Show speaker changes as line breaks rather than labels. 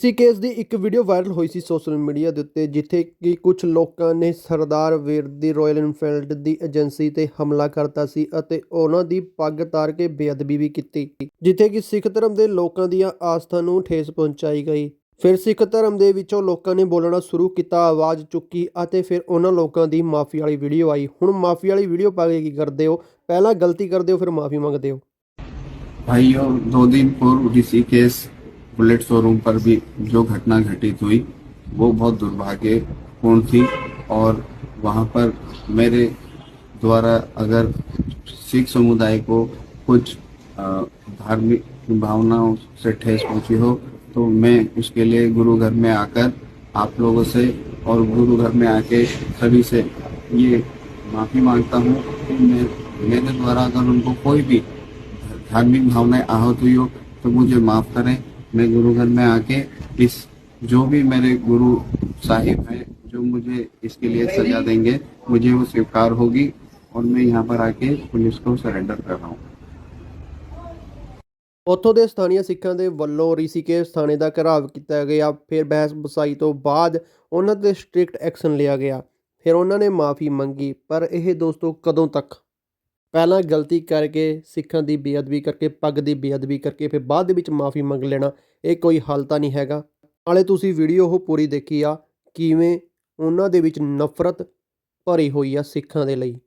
ਇਸੇ ਕੇਸ ਦੀ ਇੱਕ video viral ਹੋਈ ਸੀ ਸੋਸ਼ਲ ਮੀਡੀਆ ਦੇ ਉੱਤੇ, ਜਿੱਥੇ ਕਿ ਕੁਝ ਲੋਕਾਂ ਨੇ ਸਰਦਾਰ ਵੀਰ ਦੀ ਰਾਇਲ ਇਨਫੀਲਡ ਦੀ ਏਜੰਸੀ ਤੇ ਹਮਲਾ ਕਰਤਾ ਸੀ ਅਤੇ ਉਹਨਾਂ ਦੀ ਪੱਗ ਤਾਰ ਕੇ ਬੇਅਦਬੀ ਵੀ ਕੀਤੀ, ਜਿੱਥੇ ਕਿ ਸਿੱਖ ਧਰਮ ਦੇ ਲੋਕਾਂ ਦੀਆਂ ਆਸਥਾ ਨੂੰ ਠੇਸ ਪਹੁੰਚਾਈ ਗਈ। ਫਿਰ ਸਿੱਖ ਧਰਮ ਦੇ ਵਿੱਚੋਂ ਲੋਕਾਂ ਨੇ ਬੋਲਣਾ ਸ਼ੁਰੂ ਕੀਤਾ, ਆਵਾਜ਼ ਚੁੱਕੀ ਅਤੇ ਫਿਰ ਉਹਨਾਂ ਲੋਕਾਂ ਦੀ ਮਾਫੀ ਵਾਲੀ ਵੀਡੀਓ ਆਈ। ਹੁਣ ਮਾਫੀ ਵਾਲੀ ਵੀਡੀਓ ਪਾ ਕੇ ਕੀ ਕਰਦੇ ਹੋ? ਪਹਿਲਾਂ ਗਲਤੀ ਕਰਦੇ ਹੋ, ਫਿਰ ਮਾਫੀ ਮੰਗਦੇ ਹੋ?
ਭਾਈਓ, ਦੋ ਦਿਨ ਪੂਰ ਉਡੀਸੀ ਕੇਸ बुलेट शोरूम पर भी जो घटना घटित हुई, वो बहुत दुर्भाग्यपूर्ण थी और वहाँ पर मेरे द्वारा अगर सिख समुदाय को कुछ धार्मिक भावनाओं से ठेस पहुँची हो तो मैं उसके लिए गुरु घर में आकर आप लोगों से और गुरु घर में आके सभी से ये माफ़ी माँगता हूँ कि मैं, मेरे द्वारा अगर उनको कोई भी धार्मिक भावनाएँ आहत हुई हो तो मुझे माफ़ करें। मैं गुरु घर में आके इस, जो भी मेरे गुरु साहिब हैं, जो मुझे इसके लिए सजा देंगे, मुझे वो स्वीकार होगी और मैं यहाँ पर आके पुलिस को सरेंडर कर रहा हूँ।
ਉੱਥੋਂ ਦੇ ਸਥਾਨੀय ਸਿੱਖਾਂ ਦੇ ਵੱਲੋਂ ਰੀਸੀਕੇਸ਼ ਥਾਣੇ ਦਾ ਘਰਾਵ ਕੀਤਾ ਗਿਆ। ਫਿਰ ਬਹਿਸ ਬਸਾਈ ਤੋਂ ਬਾਅਦ ਉਹਨਾਂ ਤੇ ਸਟ੍ਰਿਕਟ ਐਕਸ਼ਨ ਲਿਆ ਗਿਆ। ਫਿਰ ਉਹਨਾਂ ਨੇ ਮਾਫੀ ਮੰਗੀ, ਪਰ ਇਹ ਦੋਸਤੋ ਕਦੋਂ ਤੱਕ? ਪਹਿਲਾਂ ਗਲਤੀ ਕਰਕੇ ਸਿੱਖਾਂ ਦੀ ਬੇਅਦਬੀ ਕਰਕੇ, ਪੱਗ ਦੀ ਬੇਅਦਬੀ ਕਰਕੇ, ਫਿਰ ਬਾਅਦ ਦੇ ਵਿੱਚ ਮਾਫੀ ਮੰਗ ਲੈਣਾ, ਇਹ ਕੋਈ ਹੱਲ ਤਾਂ ਨਹੀਂ ਹੈਗਾ। ਨਾਲੇ ਤੁਸੀਂ ਵੀਡੀਓ ਉਹ ਪੂਰੀ ਦੇਖੀ ਆ, ਕਿਵੇਂ ਉਹਨਾਂ ਦੇ ਵਿੱਚ ਨਫ਼ਰਤ ਭਰੀ ਹੋਈ ਆ ਸਿੱਖਾਂ ਦੇ ਲਈ।